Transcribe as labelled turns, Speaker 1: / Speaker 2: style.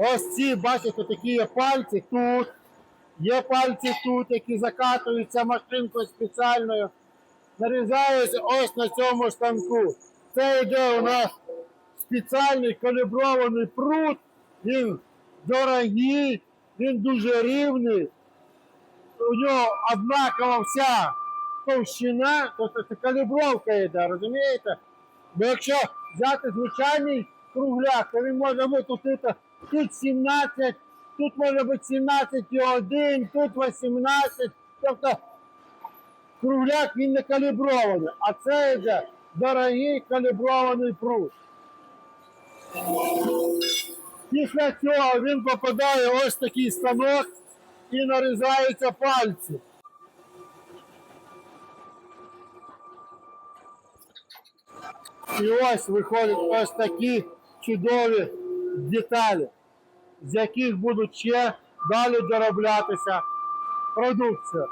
Speaker 1: Ось ці, бачите, такі є пальці тут. Є пальці тут, які закатуються машинкою спеціальною. Нарізаються ось на цьому станку. Це йде у нас спеціальний калібрований прут. Він дорогий, він дуже рівний. У нього однакова вся товщина, то це, це калібровка йде, розумієте? Бо якщо взяти звичайний кругляк, то він може бути тут, тут 17, тут може бути 17,1, тут 18. Тобто кругляк він не калібрований, а це йде дорогий калібрований прут. Після цього він попадає ось такий станок і нарізаються пальці. І ось виходять ось такі чудові деталі, з яких будуть ще далі дороблятися продукція.